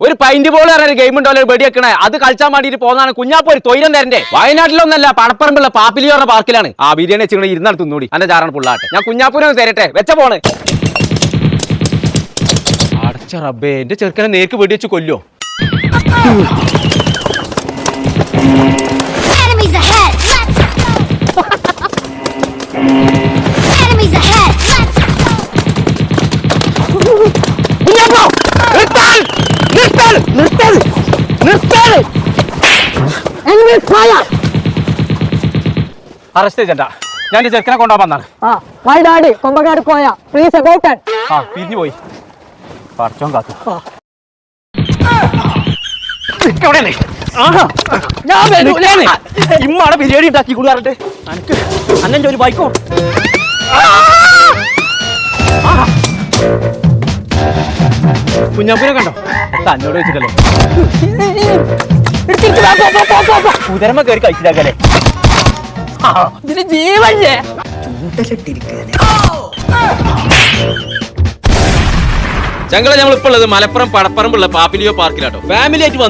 ഒരു pint ball പറഞ്ഞ game ഉണ്ടല്ലോ ഒരു വെടി വെക്കണേ അത് കളിച്ചാൻ വേണ്ടിട്ട് പോകുന്നതാണ് കുഞ്ഞാപ്പോ ഒരു തൊയിരം തരണ്ടേ വയനാട്ടിലൊന്നല്ല പണപ്പറമ്പുള്ള പാപ്പിലിയോറ പാർക്കിലാണ്. ആ ബിരിയാണി വെച്ചിങ്ങനെ ഇരുന്നാണ് തിന്നൂടി എന്റെ ചാറാണ് പുള്ളാട്ടെ. ഞാൻ കുഞ്ഞാപ്പൂനെ തരട്ടെ. വെച്ച പോണ് അടച്ച റബ്ബേ എന്റെ ചെറുക്കനെ നേർക്ക് വെടി വെച്ച് കൊല്ലോ അറസ്റ്റ് ചെയ്യണ്ട ഞാൻ ചെറുക്കനെ കൊണ്ടുപോകാൻ വന്നാണ്. കൊമ്പങ്ങാട് പ്ലീസ് അബൌട്ട് ആ പിരിഞ്ഞു പോയി. പടച്ചോൻ കാത്തു. ഇമ്മാണ് ബിരിയാണി ഉണ്ടാക്കി കൊടുക്കാറുണ്ട് അനക്ക് അന്നെ ഒരു ബൈക്കോ കുഞ്ഞാപ്പൂനെ കണ്ടോ? തന്നോട് അന്നോട് വെച്ചിട്ടല്ലേ കുതിരമ്മ കയറി കഴിച്ചിട്ടാക്കല്ലേ ഇതിന് ജീവല്ലേ ഞങ്ങളെ നമ്മൾ ഇപ്പോൾ ഉള്ളത് മലപ്പുറം പടപ്പറമ്പുള്ള പാപ്പിലിയോ പാർക്കിലാട്ടോ. ഫാമിലി ആയിട്ട്